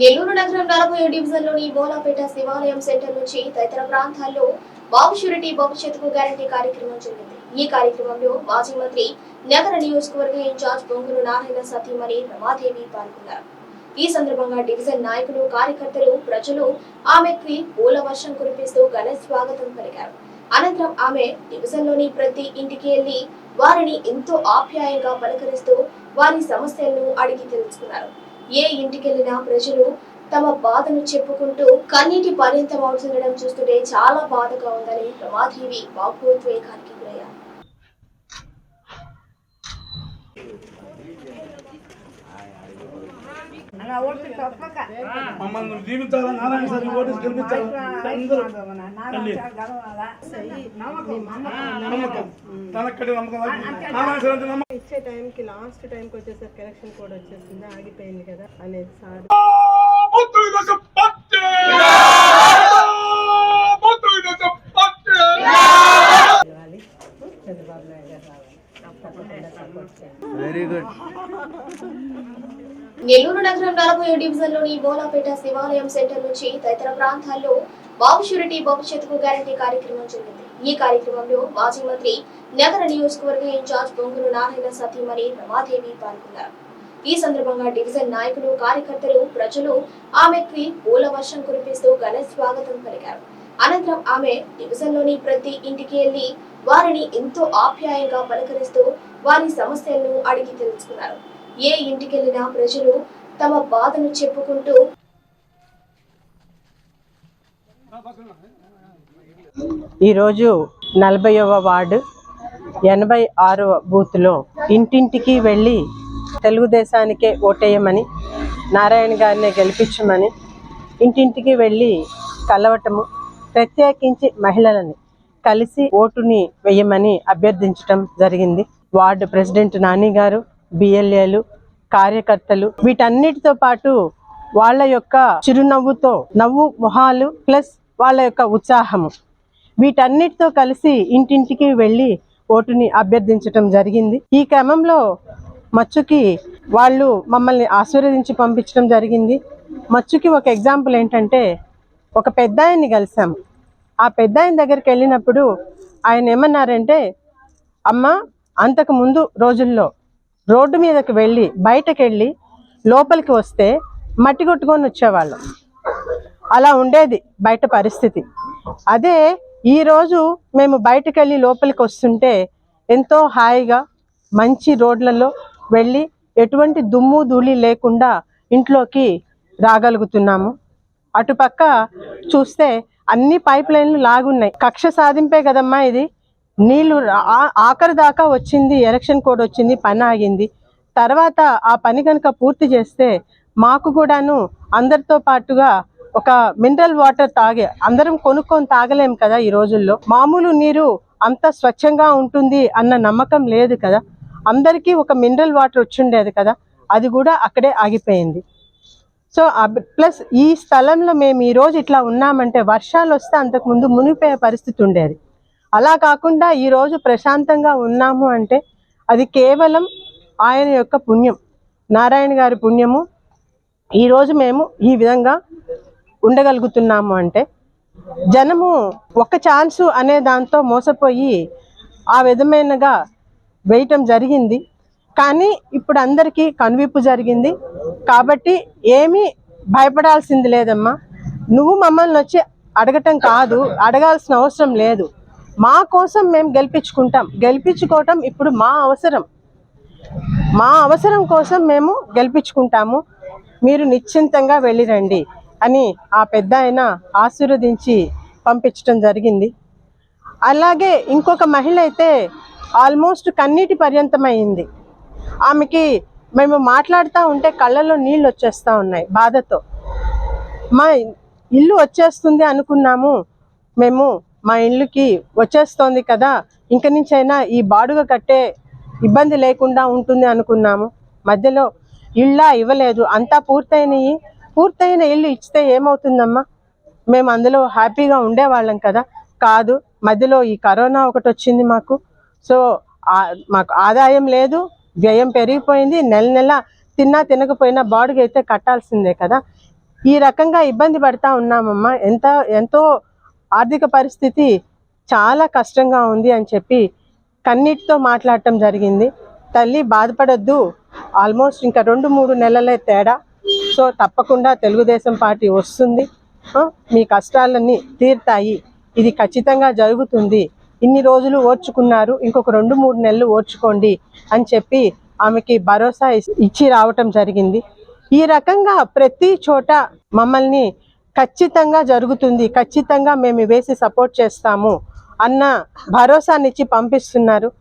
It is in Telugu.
నెల్లూరు నగరం నలభై డివిజన్లోని బోలాపేట శివాలయం సెంటర్ నుంచి తదితర ప్రాంతాల్లో బాబు షూరిటీ భవిష్యత్తుకు గ్యారంటీ కార్యక్రమం జరిగింది. ఈ కార్యక్రమంలో మాజీ మంత్రి నగర నియోజకవర్గ ఇన్ఛార్జ్ బొంగులు నారాయణ సతీమణి రమాదేవి పాల్గొన్నారు. ఈ సందర్భంగా డివిజన్ నాయకులు కార్యకర్తలు ప్రజలు ఆమెకి పూల వర్షం కురిపిస్తూ ఘన స్వాగతం పలికారు. అనంతరం ఆమె డివిజన్లోని ప్రతి ఇంటికి వెళ్ళి వారిని ఎంతో ఆప్యాయంగా పలకరిస్తూ వారి సమస్యలను అడిగి తెలుసుకున్నారు. ఏ ఇంటికెళ్ళినా ప్రజలు తమ బాధను చెప్పుకుంటూ కన్నీటి పర్యంతం అవుతుండడం చూస్తుంటే చాలా బాధగా ఉందని రమాదేవి భావోద్వేగానికి గురయ్యారు. అలా ఓటు తప్పక. మమ్మల్ని నువ్వు దీవించాలా నారాయణ సార్ ఓటేసి గెలిపించాలా? నమ్మకం. తనక్కడి నమ్మకం. నారాయణ సార్ అంటే నమ్మకం. ఇచ్చే టైంకి లాస్ట్ టైంకి వచ్చేసరికి ఎలక్షన్ కోడ్ వచ్చేసింది? ఆగిపోయింది కదా అనేది సార్. వెరీ గుడ్ నెల్లూరు నగరం నలభై డివిజన్లోని బోలాపేట శివాలయం సెంటర్ నుంచి తదితర ప్రాంతాల్లో బాబు షూరిటీ భవిష్యత్తుకు గ్యారంటీ కార్యక్రమం జరిగింది. ఈ కార్యక్రమంలో మాజీ మంత్రి నగర నియోజకవర్గ ఇన్ఛార్జ్ బొంగులు నారాయణ సతీమణి రమాదేవి పాల్గొన్నారు. ఈ సందర్భంగా డివిజన్ నాయకులు కార్యకర్తలు ప్రజలు ఆమెకి పూల వర్షం కురిపిస్తూ ఘన స్వాగతం పలికారు. అనంతరం ఆమె డివిజన్లోని ప్రతి ఇంటికి వెళ్ళి వారిని ఎంతో ఆప్యాయంగా పలకరిస్తూ వారి సమస్యలను అడిగి తెలుసుకున్నారు. ఏ ఇంటికెళ్ళినా ప్రజలు తమ బాధను చెప్పుకుంటూ ఈరోజు నలభైవ వార్డు ఎనభై ఆరవ బూత్లో ఇంటింటికి వెళ్ళి తెలుగుదేశానికే ఓటేయమని నారాయణ గారిని గెలిపించమని ఇంటింటికి వెళ్ళి కలవటము ప్రత్యేకించి మహిళలని కలిసి ఓటుని వేయమని అభ్యర్థించటం జరిగింది. వార్డు ప్రెసిడెంట్ నాని గారు బిఎల్ఏలు కార్యకర్తలు వీటన్నిటితో పాటు వాళ్ళ యొక్క చిరునవ్వుతో నవ్వు మొహాలు ప్లస్ వాళ్ళ యొక్క ఉత్సాహము. వీటన్నిటితో కలిసి ఇంటింటికి వెళ్ళి ఓటుని అభ్యర్థించటం జరిగింది. ఈ క్రమంలో మచ్చుకి వాళ్ళు మమ్మల్ని ఆశీర్వదించి పంపించడం జరిగింది. మచ్చుకి ఒక ఎగ్జాంపుల్ ఏంటంటే ఒక పెద్ద ఆయన్ని కలిసాము ఆ పెద్ద ఆయన దగ్గరికి వెళ్ళినప్పుడు ఆయన ఏమన్నారంటే అమ్మ అంతకుముందు రోజుల్లో రోడ్డు మీదకి వెళ్ళి బయటకు వెళ్ళి లోపలికి వస్తే మట్టి కొట్టుకొని వచ్చేవాళ్ళం. అలా ఉండేది బయట పరిస్థితి. అదే ఈరోజు మేము బయటకు వెళ్ళి లోపలికి వస్తుంటే ఎంతో హాయిగా మంచి రోడ్లలో వెళ్ళి ఎటువంటి దుమ్ము ధూళి లేకుండా ఇంట్లోకి రాగలుగుతున్నాము. అటుపక్క చూస్తే అన్ని పైప్ లైన్లు లాగున్నాయి. కక్ష సాధింపే కదమ్మా ఇది? నీళ్ళు ఆ- ఆఖరి దాకా వచ్చింది ఎలక్షన్ కోడ్ వచ్చింది పని ఆగింది. తర్వాత ఆ పని కనుక పూర్తి చేస్తే మాకు కూడాను అందరితో పాటుగా ఒక మినరల్ వాటర్ తాగే అందరం కొనుక్కొని తాగలేం కదా ఈ రోజుల్లో. మామూలు నీరు అంత స్వచ్ఛంగా ఉంటుంది అన్న నమ్మకం లేదు కదా. అందరికీ ఒక మినరల్ వాటర్ వచ్చిండేది కదా. అది కూడా అక్కడే ఆగిపోయింది. సో ప్లస్ ఈ స్థలంలో మేము ఈ రోజు ఇట్లా ఉన్నామంటే వర్షాలు వస్తే అంతకు ముందు మునిగిపోయే పరిస్థితి ఉండేది. అలా కాకుండా ఈరోజు ప్రశాంతంగా ఉన్నాము అంటే అది కేవలం ఆయన యొక్క పుణ్యం నారాయణ గారి పుణ్యము. ఈరోజు మేము ఈ విధంగా ఉండగలుగుతున్నాము అంటే జనము ఒక ఛాన్సు అనే దాంతో మోసపోయి ఆ విధమైనగా వేయటం జరిగింది. కానీ ఇప్పుడు అందరికీ కనువిప్పు జరిగింది. కాబట్టి ఏమీ భయపడాల్సింది లేదమ్మా. నువ్వు మమ్మల్ని వచ్చి అడగటం కాదు అడగాల్సిన అవసరం లేదు. మా కోసం మేము గెలిపించుకుంటాం. గెలిపించుకోవటం ఇప్పుడు మా అవసరం. మా అవసరం కోసం మేము గెలిపించుకుంటాము. మీరు నిశ్చింతంగా వెళ్ళిరండి అని ఆ పెద్ద ఆయన ఆశీర్వదించి పంపించడం జరిగింది. అలాగే ఇంకొక మహిళ అయితే ఆల్మోస్ట్ కన్నీటి పర్యంతమైంది. ఆమెకి మేము మాట్లాడుతూ ఉంటే కళ్ళలో నీళ్ళు వచ్చేస్తూ ఉన్నాయి బాధతో. మా ఇల్లు వచ్చేస్తుంది అనుకున్నాము. మేము మా ఇల్లుకి వచ్చేస్తోంది కదా ఇంక నుంచైనా ఈ బాడుగ కట్టే ఇబ్బంది లేకుండా ఉంటుంది అనుకున్నాము. మధ్యలో ఇళ్ళ ఇవ్వలేదు అంతా పూర్తయినవి పూర్తయిన ఇల్లు ఇచ్చితే ఏమవుతుందమ్మా? మేము అందులో హ్యాపీగా ఉండేవాళ్ళం కదా? కాదు మధ్యలో ఈ కరోనా ఒకటి వచ్చింది మాకు. సో మాకు ఆదాయం లేదు వ్యయం పెరిగిపోయింది. నెల నెల తిన్నా తినకపోయినా బాడుగైతే కట్టాల్సిందే కదా? ఈ రకంగా ఇబ్బంది పడతా ఉన్నామమ్మా. ఎంత ఎంతో ఆర్థిక పరిస్థితి చాలా కష్టంగా ఉంది అని చెప్పి కన్నీటితో మాట్లాడటం జరిగింది. తల్లి బాధపడొద్దు. ఆల్మోస్ట్ ఇంకా రెండు మూడు నెలలే తేడా. సో తప్పకుండా తెలుగుదేశం పార్టీ వస్తుంది. మీ కష్టాలన్నీ తీరుతాయి. ఇది ఖచ్చితంగా జరుగుతుంది. ఇన్ని రోజులు ఓర్చుకున్నారు. ఇంకొక రెండు మూడు నెలలు ఓర్చుకోండి అని చెప్పి ఆమెకి భరోసా ఇచ్చి రావటం జరిగింది. ఈ రకంగా ప్రతి చోట మమ్మల్ని ఖచ్చితంగా జరుగుతుంది. ఖచ్చితంగా మేము వేసి సపోర్ట్ చేస్తాము అన్న భరోసానిచ్చి పంపిస్తున్నారు.